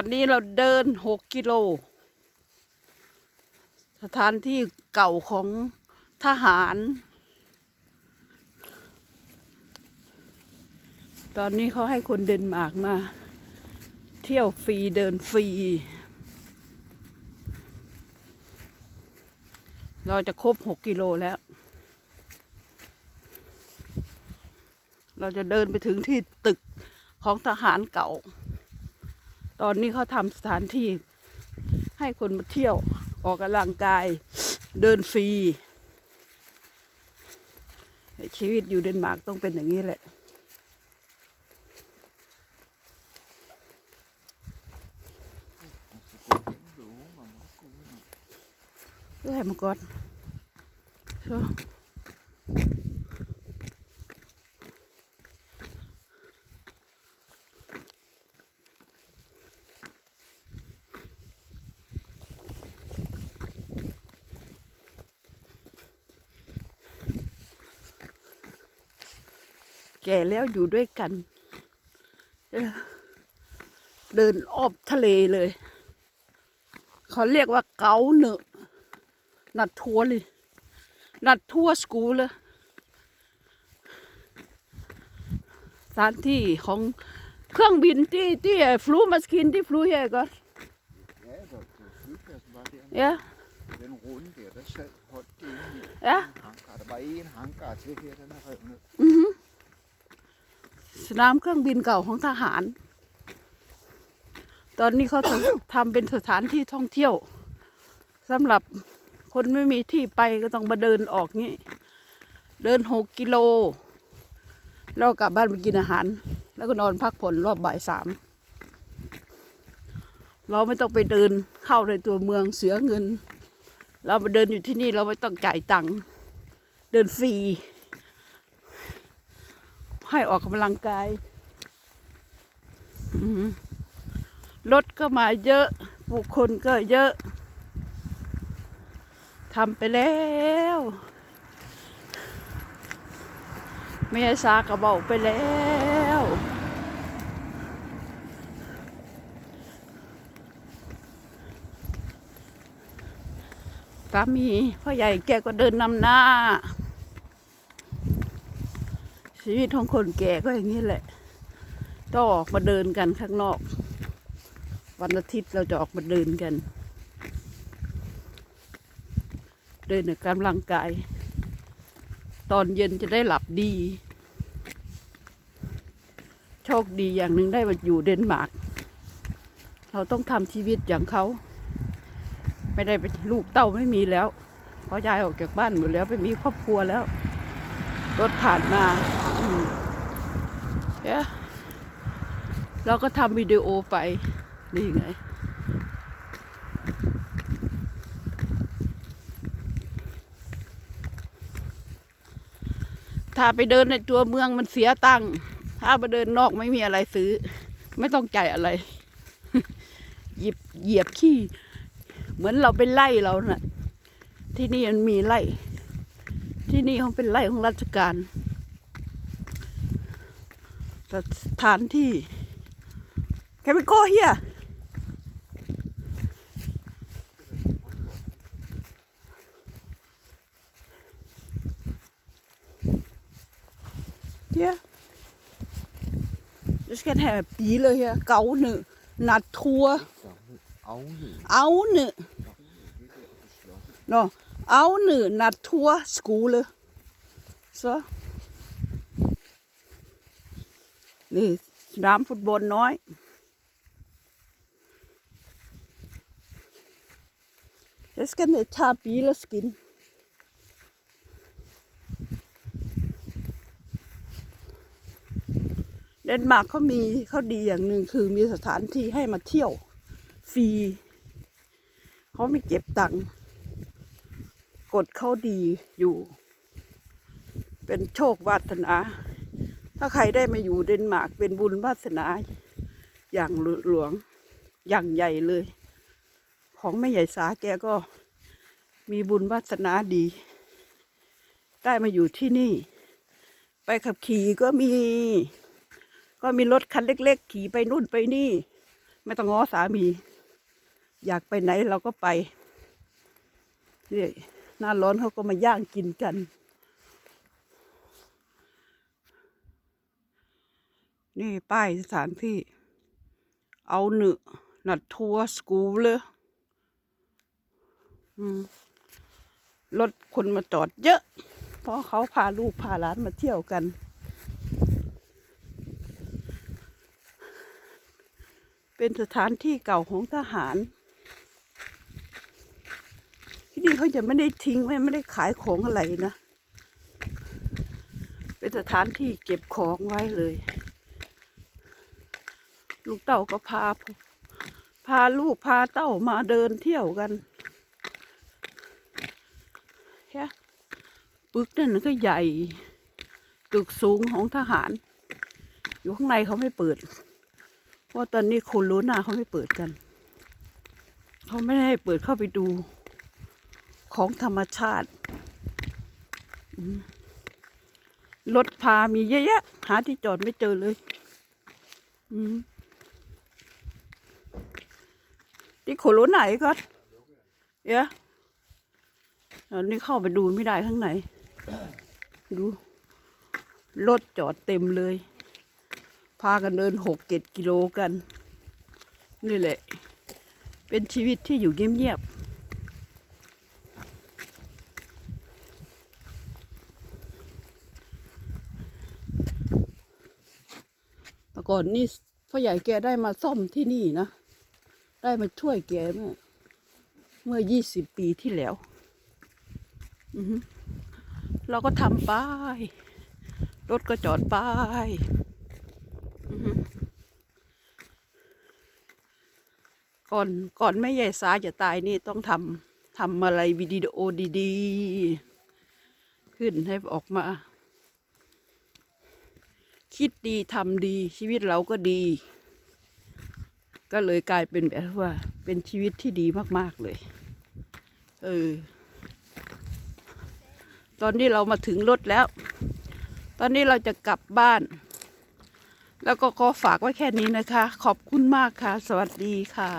วันนี้เราเดินหกกิโล สถานที่เก่าของทหาร ตอนนี้เขาให้คนเดนมาร์กมา เที่ยวฟรีเดินฟรี เราจะครบหกกิโลแล้ว เราจะเดินไปถึงที่ตึกของทหารเก่า ตอนนี้เขาทำสถานที่ให้คนมาเที่ยวออกกำลังกายเดินฟรี ชีวิตอยู่เดนมาร์กต้องเป็นอย่างนี้แหละเอ้ยมัง กรโชว์แก่แล้วอยู่ด้วยกันเออเดินออบทะเลเลย เขาเรียกว่าเกาเนอะนัดทัวร์เลย นัดทัวร์สกูลเลยสถานที่ของเครื่องบินที่ที่ฟลูมาสกินที่ฟลูเฮก็ Ja, hvor på flypladsen var der. เย Den runde der, der sad holdt det inde i Ja. en hangar. Der var en hangar til her, den er revet ned. อือหือ สนามเครื่องบินเก่าของทหาร ตอนนี้เขาทำเป็นสถานที่ท่องเที่ยวสำหรับคนไม่มีที่ไปก็ต้องมาเดินออกงี้ เดินหกกิโล แล้วกลับบ้านไปกินอาหาร แล้วก็นอนพักผ่อนรอบบ่ายสาม เราไม่ต้องไปเดินเข้าในตัวเมืองเสียเงิน เรามาเดินอยู่ที่นี่เราไม่ต้องจ่ายตังค์ เดินฟรี ให้ออกกำลังกายรถก็มาเยอะ บุคคลก็เยอะทำไปแล้วเมียสากระเบาไปแล้วสามีพ่อใหญ่แกก็เดินนำหน้า ชีวิตของคนแก่ก็อย่างนี้แหละต้องออกมาเดินกันข้างนอก วันอาทิตย์เราจะออกมาเดินกัน เดินในกำลังกาย ตอนเย็นจะได้หลับดี โชคดีอย่างหนึ่งได้มาอยู่เดนมาร์กเราต้องทำชีวิตอย่างเขา ไม่ได้ไปลูกเต้าไม่มีแล้วเพราะยายออกจากบ้านหมดแล้วไปมีครอบครัวแล้ว รถผ่านมา เราก็ทำวิดีโอไป นี่ไง ถ้าไปเดินในตัวเมืองมันเสียตังค์ถ้าไปเดินนอกไม่มีอะไรซื้อ ไม่ต้องจ่ายอะไร หยิบเหยียบขี้ เหมือนเราเป็นไล่เรานะ่ะ ที่นี่มันมีไล่ที่นี่เขาเป็นไร่ของราชการ สถานที่แคมิโกเฮียเฮีย Jeg skal have biler her, gavne, natur, Avnø. avne, Det der på slottet. nå, avne, naturskole. Så. นี่สนามฟุตบอลน้อย Jeg skal ned og tage bilerskin. ”เดนมาร์กเขามีเขาดีอย่างหนึ่งคือมีสถานที่ให้มาเที่ยวฟรีเขาไม่เก็บตังค์กฎเขาดีอยู่ เป็นโชควาสนา ถ้าใครได้มาอยู่เดนมาร์กเป็นบุญวาสนาอย่างหลวงอย่างใหญ่เลย ของแม่ใหญ่สาแกก็มีบุญวาสนาดี ได้มาอยู่ที่นี่ ไปขับขี่ก็มี ก็มีรถคันเล็ก ๆ ขี่ไปนู่นไปนี่ ไม่ต้องง้อสามี อยากไปไหนเราก็ไปนี่หน้าร้อนเขาก็มาย่างกินกัน นี่ป้ายสถานที่ เอาหนึ่นัดทัวร์สกูเลยรถคนมาจอดเยอะ เพราะเขาพาลูกพาหลานมาเที่ยวกัน เป็นสถานที่เก่าของทหาร ที่นี่เขาจะไม่ได้ทิ้งไว้ไม่ได้ขายของอะไรนะ เป็นสถานที่เก็บของไว้เลย ลูกเต่าก็พา พาลูกพาเต้ามาเดินเที่ยวกันแค่ปึกนั่นก็ใหญ่ ตึกสูงของทหาร อยู่ข้างในเขาไม่เปิด เพราะตอนนี้คนรู้หน้าเขาไม่เปิดกัน เขาไม่ให้เปิดเข้าไปดูของธรรมชาติรถพามีเยอะแยะ หาที่จอดไม่เจอเลย อืม ที่โคโรไหนก็เอะตอนนี้เข้าไปดูไม่ได้ข้างในดู รถจอดเต็มเลย พากันเดินหกเจ็ดกิโลกัน นี่แหละ เป็นชีวิตที่อยู่เงียบๆแต่ก่อนนี่พ่อใหญ่แกได้มาซ่อมที่นี่นะ ได้มาช่วยแกเมื่อเมื่อยี่สิบปีที่แล้วเราก็ทำป้าย รถก็จอดป้ายก่อนก่อนแม่ใหญ่สาจะตายนี่ต้องทำทำอะไรวิดีโอดีๆ ขึ้นให้ออกมา คิดดีทำดีชีวิตเราก็ดี ก็เลยกลายเป็นแบบว่าเป็นชีวิตที่ดีมาก ๆเลย เออ ตอนนี้เรามาถึงรถแล้ว ตอนนี้เราจะกลับบ้าน แล้วก็ขอฝากไว้แค่นี้นะคะ ขอบคุณมากค่ะ สวัสดีค่ะ